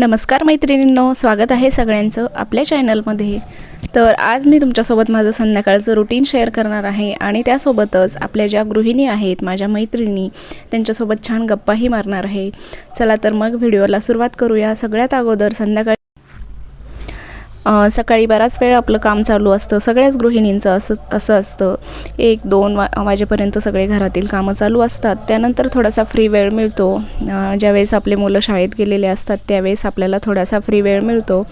नमस्कार मैत्रिणींनो स्वागत आहे सगळ्यांचं आपल्या चॅनलमध्ये. तर आज मी तुमच्यासोबत माझं संध्याकाळचं रुटीन शेअर करणार आहे आणि त्यासोबतच आपल्या ज्या गृहिणी आहेत माझ्या मैत्रिणी त्यांच्यासोबत छान गप्पाही मारणार आहे. चला तर मग व्हिडिओला सुरुवात करूया. सगळ्यात अगोदर संध्याकाळी सकाळी बराच वेळ आपलं काम चालू असतं. सगळ्याच गृहिणींचं असं असं असतं. एक दोन वा वाजेपर्यंत सगळे घरातील कामं चालू असतात. त्यानंतर थोडासा फ्री वेळ मिळतो. ज्यावेळेस आपले मुलं शाळेत गेलेले असतात त्यावेळेस आपल्याला थोडासा फ्री वेळ मिळतो.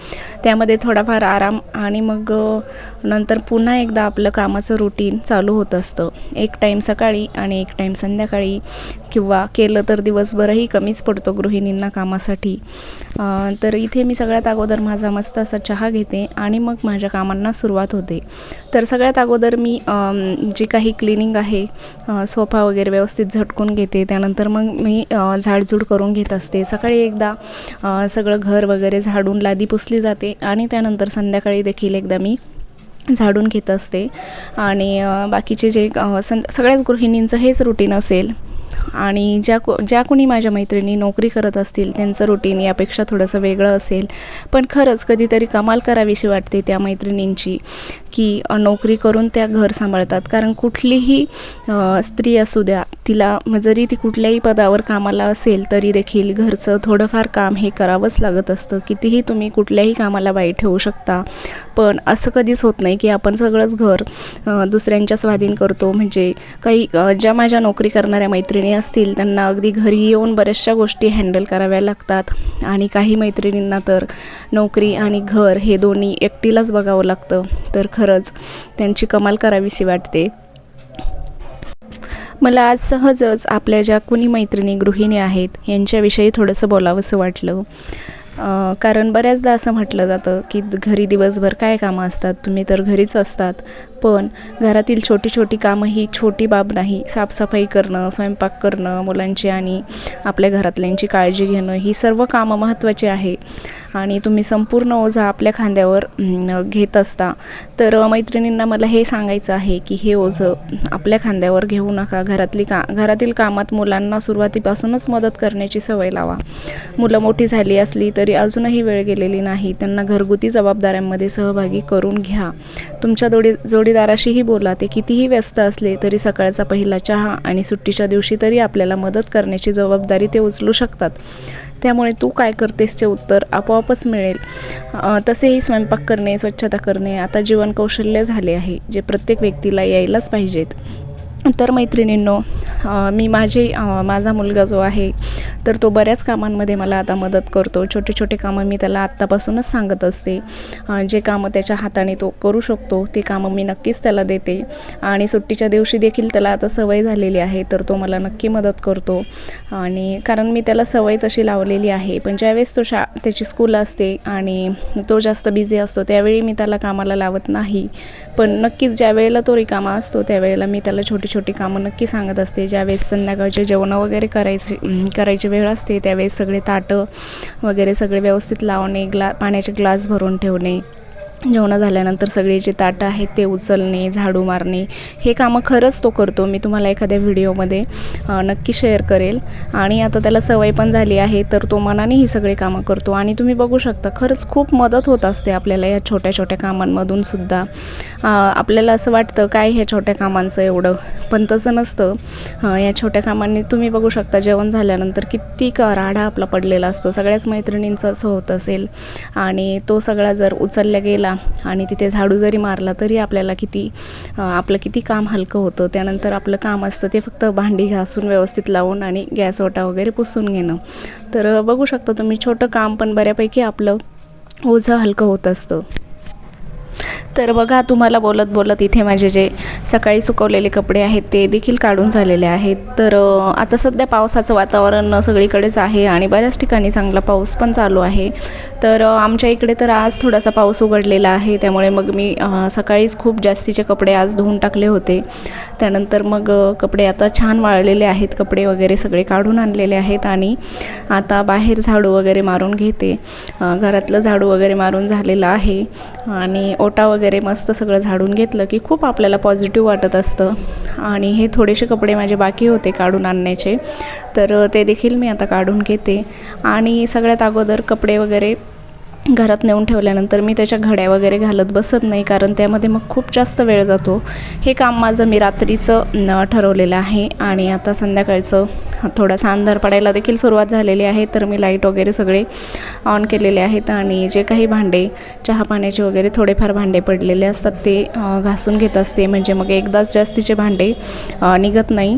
त्यामध्ये थोडाफार आराम आणि मग नंतर पुन्हा एकदा आपलं कामाचं रुटीन चालू होत असतं. एक टाईम सकाळी आणि एक टाईम संध्याकाळी किंवा केलं तर दिवसभरही कमीच पडतो गृहिणींना कामासाठी. तर इथे मी सगळ्यात अगोदर माझा मस्त असा चहा घेते आणि मग माझ्या कामांना सुरुवात होते. तर सगळ्यात अगोदर मी जी काही क्लिनिंग आहे सोफा वगैरे व्यवस्थित झटकून घेते. त्यानंतर मग मी झाडझूड करून घेत असते. सकाळी एकदा सगळं घर वगैरे झाडून लादी पुसली जाते आणि त्यानंतर संध्याकाळी देखील एकदा मी झाडून घेत असते. आणि बाकीचे जे सं सगळ्याच गृहिणींचं हेच रुटीन असेल. आणि ज्या को ज्या कोणी माझ्या मैत्रिणी नोकरी करत असतील त्यांचं रुटीन यापेक्षा थोडंसं वेगळं असेल. पण खरंच कधीतरी कमाल करावीशी वाटते त्या मैत्रिणींची की नोकरी करून त्या घर सांभाळतात. कारण कुठलीही स्त्री असू द्या तिला जरी ती कुठल्याही पदावर कामाला असेल तरी देखील घरचं थोडंफार काम हे करावंच लागत असतं. कितीही तुम्ही कुठल्याही कामाला बाई ठेवू शकता पण असं कधीच होत नाही की आपण सगळंच घर दुसऱ्यांच्या स्वाधीन करतो. म्हणजे काही ज्या माझ्या नोकरी करणाऱ्या मैत्रिणी असतील त्यांना अगदी घरी येऊन बऱ्याचशा गोष्टी हँडल कराव्या लागतात. आणि काही मैत्रिणींना तर नोकरी आणि घर हे दोन्ही एकटीलाच बघावं लागतं. तर खरंच त्यांची कमाल करावीशी वाटते. मला आज सहजच आपल्या ज्या कुणी मैत्रिणी गृहिणी आहेत यांच्याविषयी थोडंसं बोलावंसं वाटलं. कारण बऱ्याचदा असं म्हटलं जातं की घरी दिवसभर काय कामं असतात? तुम्ही तर घरीच असतात. पण घरातील छोटी छोटी कामं ही छोटी बाब नाही. साफसफाई करणं स्वयंपाक करणं मुलांची आणि आपल्या घरातल्यांची काळजी घेणं ही सर्व कामं महत्त्वाची आहे. आणि तुम्ही संपूर्ण ओझा आपल्या खांद्यावर घेत असता. तर मैत्रिणींना मला हे सांगायचं आहे की हे ओझं आपल्या खांद्यावर घेऊ नका. घरातली का घरातील कामात मुलांना सुरुवातीपासूनच मदत करण्याची सवय लावा. मुलं मोठी झाली असली तरी अजूनही वेळ गेलेली नाही. त्यांना घरगुती जबाबदाऱ्यांमध्ये सहभागी करून घ्या. तुमच्या जोडी जोडीदाराशीही बोला. ते कितीही व्यस्त असले तरी सकाळचा पहिला चहा आणि सुट्टीच्या दिवशी तरी आपल्याला मदत करण्याची जबाबदारी ते उचलू शकतात. त्यामुळे तू काय करतेसचे उत्तर आपोआपच मिळेल. तसेही स्वयंपाक करणे स्वच्छता करणे आता जीवन कौशल्य झाले आहे जे प्रत्येक व्यक्तीला यायलाच पाहिजेत. तर मैत्रिणींनो मी माझे माझा मुलगा जो आहे तर तो बऱ्याच कामांमध्ये मला आता मदत करतो. छोटे छोटे कामं मी त्याला आत्तापासूनच सांगत असते. जे कामं त्याच्या हाताने तो करू शकतो ते कामं मी नक्कीच त्याला देते. आणि सुट्टीच्या दिवशी देखील त्याला आता सवय झालेली आहे तर तो मला नक्की मदत करतो. आणि कारण मी त्याला सवय तशी लावलेली आहे पण ज्यावेळेस तो शा त्याची स्कूल असते आणि तो जास्त बिझी असतो त्यावेळी मी त्याला कामाला लावत नाही. पण नक्कीच ज्या वेळेला तो रिकामा असतो त्यावेळेला मी त्याला छोटी छोटी कामं नक्की सांगत असते. ज्यावेळेस संध्याकाळचे जेवणं वगैरे करायचे करायची वेळ असते त्यावेळेस सगळे ताटं वगैरे सगळे व्यवस्थित लावणे ग्ला पाण्याचे ग्लास भरून ठेवणे. जेवणं झाल्यानंतर सगळे जे ताटं आहेत ते उचलणे झाडू मारणे हे कामं खरंच तो करतो. मी तुम्हाला एखाद्या व्हिडिओमध्ये नक्की शेअर करेल. आणि आता त्याला सवय पण झाली आहे तर तो मनाने ही सगळे कामं करतो. आणि तुम्ही बघू शकता खरंच खूप मदत होत असते आपल्याला या छोट्या छोट्या कामांमधून सुद्धा. आपल्याला असं वाटतं काय ह्या छोट्या कामांचं एवढं? पण तसं नसतं. या छोट्या कामांनी तुम्ही बघू शकता जेवण झाल्यानंतर किती का राडा आपला पडलेला असतो. सगळ्याच मैत्रिणींचं असं होत असेल. आणि तो सगळा जर उचलला गेला आणि तिथे झाडू जरी मारला तरी आपल्याला किती आपलं किती काम हलकं होतं. त्यानंतर आपलं काम असतं ते फक्त भांडी घासून व्यवस्थित लावून आणि गॅस ओटा वगैरे पुसून घेणं. तर बघू शकता तुम्ही छोटं काम पण बऱ्यापैकी आपलं ओझं हलकं होत असतं. तर बघा तुम्हाला बोलत बोलत इथे माझे जे सकाळी सुकवलेले कपडे आहेत ते देखील काढून झालेले आहेत. तर आता सध्या पावसाचं वातावरण सगळीकडेच आहे आणि बऱ्याच ठिकाणी चांगला पाऊस पण चालू आहे. तर आमच्या इकडे तर आज थोडासा पाऊस उघडलेला आहे त्यामुळे मग मी सकाळीच खूप जास्तीचे कपडे आज धुवून टाकले होते. त्यानंतर मग कपडे आता छान वाळलेले आहेत कपडे वगैरे सगळे काढून आणलेले आहेत आणि आता बाहेर झाडू वगैरे मारून घेते. घरातलं झाडू वगैरे मारून झालेलं आहे आणि ओटा वगैरे वगैरे मस्त सगळं झाडून घेतलं की खूप आपल्याला पॉझिटिव्ह वाटत असतं. आणि हे थोडेसे कपडे माझे बाकी होते काढून आणण्याचे. तर ते देखील मी आता काढून घेते. आणि सगळ्यात अगोदर कपडे वगैरे घरात नेऊन ठेवल्यानंतर मी त्याच्या घड्या वगैरे घालत बसत नाही कारण त्यामध्ये मग खूप जास्त वेळ जातो. हे काम माझं मी रात्रीचं न ठरवलेलं आहे. आणि आता संध्याकाळचं थोडासा अंधार पडायला देखील सुरुवात झालेली आहे तर मी लाइट वगैरे सगळे ऑन केलेले आहेत. आणि जे काही भांडे चहा पाण्याचे वगैरे थोडेफार भांडे पडलेले असतात ते घासून घेत असते. म्हणजे मग एकदाच जास्तीचे भांडे निघत नाही.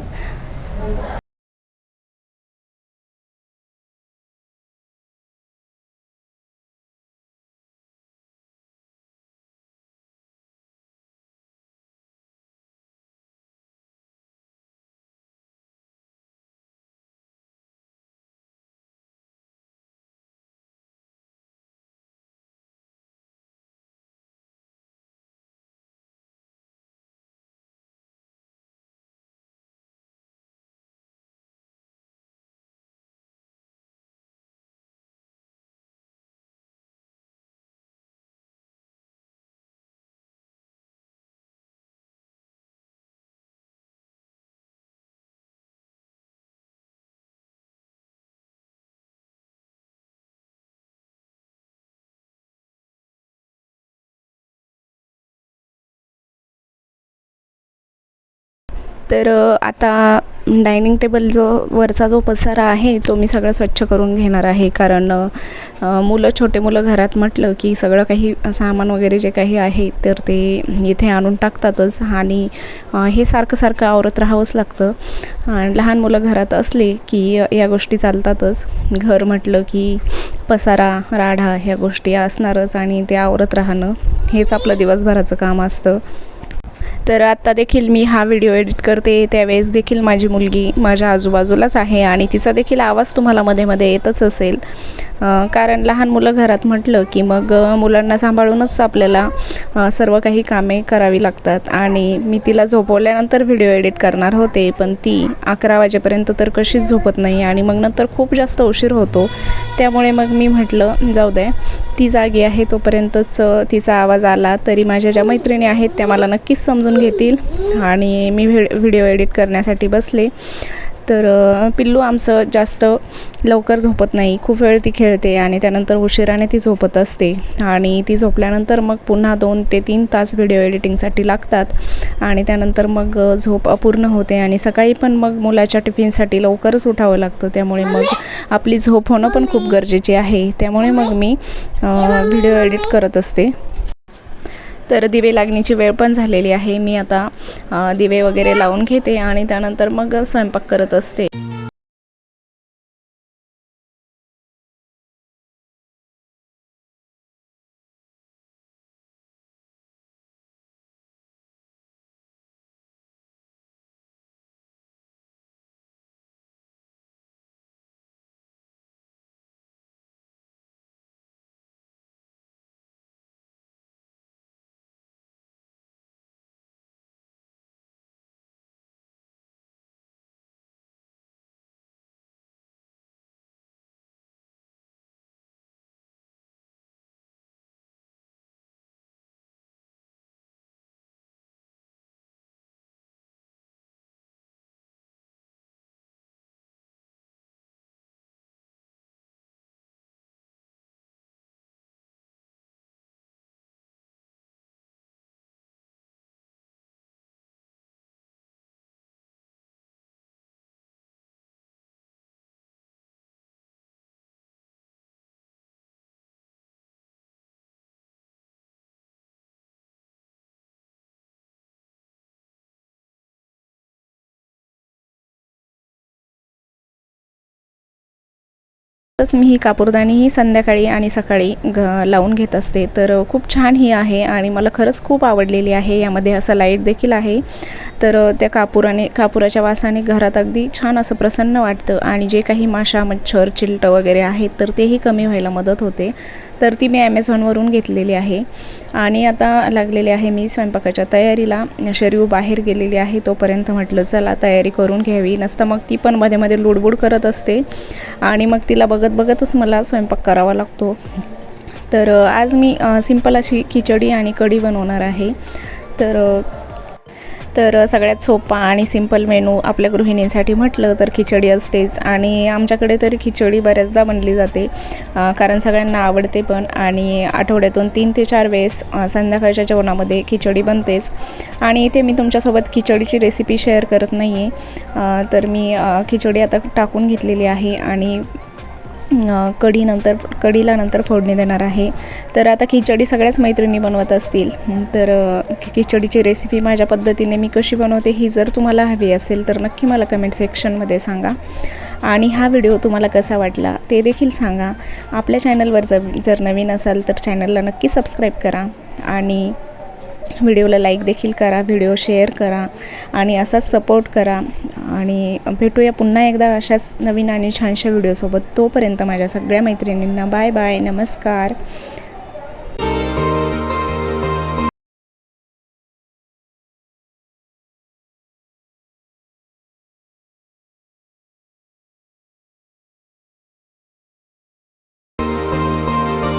तर आता डायनिंग टेबल जो वरचा जो पसारा आहे तो मी सगळं स्वच्छ करून घेणार आहे. कारण मुलं छोटे मुलं घरात म्हटलं की सगळं काही सामान वगैरे जे काही आहे तर ते इथे आणून टाकतातच. आणि हे सारखं सारखं आवरत राहावंच लागतं. आणि लहान मुलं घरात असले की या गोष्टी चालतातच. घर म्हटलं की पसारा राढा ह्या गोष्टी असणारच आणि ते आवरत राहणं हेच आपलं दिवसभराचं काम असतं. तर आत्ता देखील मी हा व्हिडिओ एडिट करते. त्यावेळेस देखील माझी मुलगी माझ्या आजूबाजूलाच आहे आणि तिचा देखील आवाज तुम्हाला मध्ये मध्ये येतच असेल. कारण लहान मुलं घरात म्हटलं की मग मुलांना सांभाळूनच आपल्याला सर्व काही कामे करावी लागतात. आणि मी तिला झोपवल्यानंतर व्हिडिओ एडिट करणार होते पण ती अकरा वाजेपर्यंत तर कशीच झोपत नाही आणि मग नंतर खूप जास्त उशीर होतो. त्यामुळे मग मी म्हटलं जाऊ दे ती जागी आहे तोपर्यंतच तिचा आवाज आला तरी माझ्या ज्या मैत्रिणी आहेत त्या मला नक्कीच समजून घेतील. आणि मी व्हि व्हिडिओ एडिट करण्यासाठी बसले. तर पिल्लू आमचं जास्त लवकर झोपत नाही. खूप वेळ ती खेळते आणि त्यानंतर उशिराने ती झोपत असते. आणि ती झोपल्यानंतर मग पुन्हा दोन ते तीन तास व्हिडिओ एडिटिंगसाठी लागतात. आणि त्यानंतर मग झोप अपूर्ण होते आणि सकाळी पण मग मुलाच्या टिफिनसाठी लवकरच उठावं लागतं. त्यामुळे मग आपली झोप होणं पण खूप गरजेची आहे. त्यामुळे मग मी व्हिडिओ एडिट करत असते. तर दिवे लागण्याची वेळ पण झालेली आहे. मी आता दिवे वगैरे लावून घेते आणि त्यानंतर मग स्वयंपाक करत असते. तसंच मी ही कापूरदाणी ही संध्याकाळी आणि सकाळी घ लावून घेत असते. तर खूप छान ही आहे आणि मला खरंच खूप आवडलेली आहे. यामध्ये असं लाइट देखील आहे. तर त्या कापुराने कापुराच्या वासाने घरात अगदी छान असं प्रसन्न वाटतं आणि जे काही माशा मच्छर चिलटं वगैरे आहेत तर तेही कमी व्हायला मदत होते. तर ती मी ॲमेझॉनवरून घेतलेली आहे. आणि आता लागलेली आहे मी स्वयंपाकाच्या तयारीला. शरीव बाहेर गेलेली आहे तोपर्यंत म्हटलं चला तयारी करून घ्यावी. नसतं मग ती पण मध्ये मध्ये लुडबुड करत असते. आणि मग तिला बघत बघतच मला स्वयंपाक करावा लागतो. तर आज मी सिंपल अशी खिचडी आणि कढी बनवणार आहे. तर तर सगळ्यात सोपा आणि सिंपल मेनू आपल्या गृहिणींसाठी म्हटलं तर खिचडी असतेच आणि आमच्याकडे तरी खिचडी बऱ्याचदा बनली जाते. कारण सगळ्यांना आवडते पण आणि आठवड्यातून तीन ते चार वेळेस संध्याकाळच्या जेवणामध्ये खिचडी बनतेच. आणि इथे मी तुमच्यासोबत खिचडीची रेसिपी शेअर करत नाही आहे तर मी खिचडी आता टाकून घेतलेली आहे आणि कढीनंतर कढीला नंतर फोडणी देणार आहे. तर आता खिचडी सगळ्याच मैत्रिणी बनवत असतील. तर खिचडीची रेसिपी माझ्या पद्धतीने मी कशी बनवते ही जर तुम्हाला हवी असेल तर नक्की मला कमेंट सेक्शनमध्ये सांगा. आणि हा व्हिडिओ तुम्हाला कसा वाटला ते देखील सांगा. आपल्या चॅनलवर जर जर नवीन असाल तर चॅनलला नक्की सबस्क्राईब करा. आणि व्हिडिओला लाईक देखील करा व्हिडिओ शेअर करा आणि असाच सपोर्ट करा. आणि भेटूया पुन्हा एकदा अशाच नवीन आणि छानशा व्हिडिओसोबत. तोपर्यंत माझ्या सगळ्या मैत्रिणींना बाय बाय. नमस्कार.